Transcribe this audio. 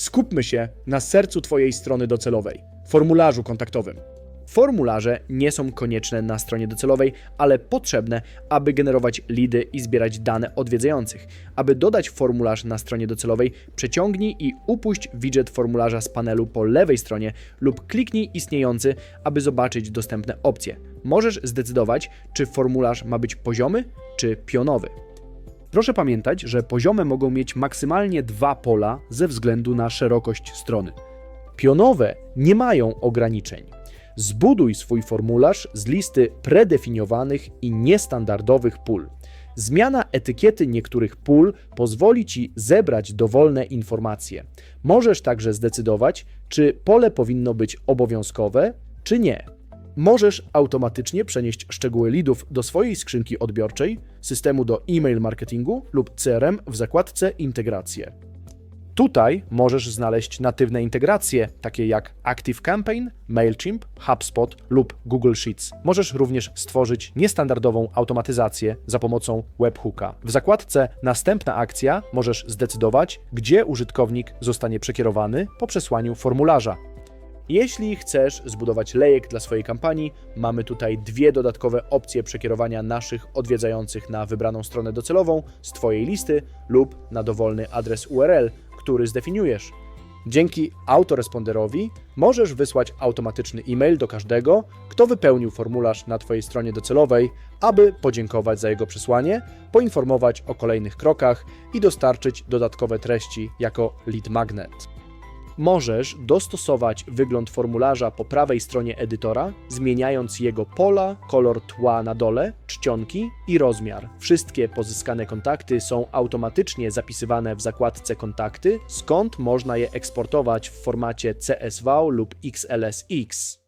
Skupmy się na sercu Twojej strony docelowej formularzu kontaktowym. Formularze nie są konieczne na stronie docelowej, ale potrzebne, aby generować lidy i zbierać dane odwiedzających. Aby dodać formularz na stronie docelowej, przeciągnij i upuść widget formularza z panelu po lewej stronie lub kliknij istniejący, aby zobaczyć dostępne opcje. Możesz zdecydować, czy formularz ma być poziomy czy pionowy. Proszę pamiętać, że poziome mogą mieć maksymalnie dwa pola ze względu na szerokość strony. Pionowe nie mają ograniczeń. Zbuduj swój formularz z listy predefiniowanych i niestandardowych pól. Zmiana etykiety niektórych pól pozwoli Ci zebrać dowolne informacje. Możesz także zdecydować, czy pole powinno być obowiązkowe, czy nie. Możesz automatycznie przenieść szczegóły lidów do swojej skrzynki odbiorczej, systemu do e-mail marketingu lub CRM w zakładce Integracje. Tutaj możesz znaleźć natywne integracje, takie jak ActiveCampaign, MailChimp, HubSpot lub Google Sheets. Możesz również stworzyć niestandardową automatyzację za pomocą webhooka. W zakładce Następna akcja możesz zdecydować, gdzie użytkownik zostanie przekierowany po przesłaniu formularza. Jeśli chcesz zbudować lejek dla swojej kampanii, mamy tutaj dwie dodatkowe opcje przekierowania naszych odwiedzających na wybraną stronę docelową z Twojej listy lub na dowolny adres URL, który zdefiniujesz. Dzięki autoresponderowi możesz wysłać automatyczny e-mail do każdego, kto wypełnił formularz na Twojej stronie docelowej, aby podziękować za jego przesłanie, poinformować o kolejnych krokach i dostarczyć dodatkowe treści jako lead magnet. Możesz dostosować wygląd formularza po prawej stronie edytora, zmieniając jego pola, kolor tła na dole, czcionki i rozmiar. Wszystkie pozyskane kontakty są automatycznie zapisywane w zakładce Kontakty, skąd można je eksportować w formacie CSV lub XLSX.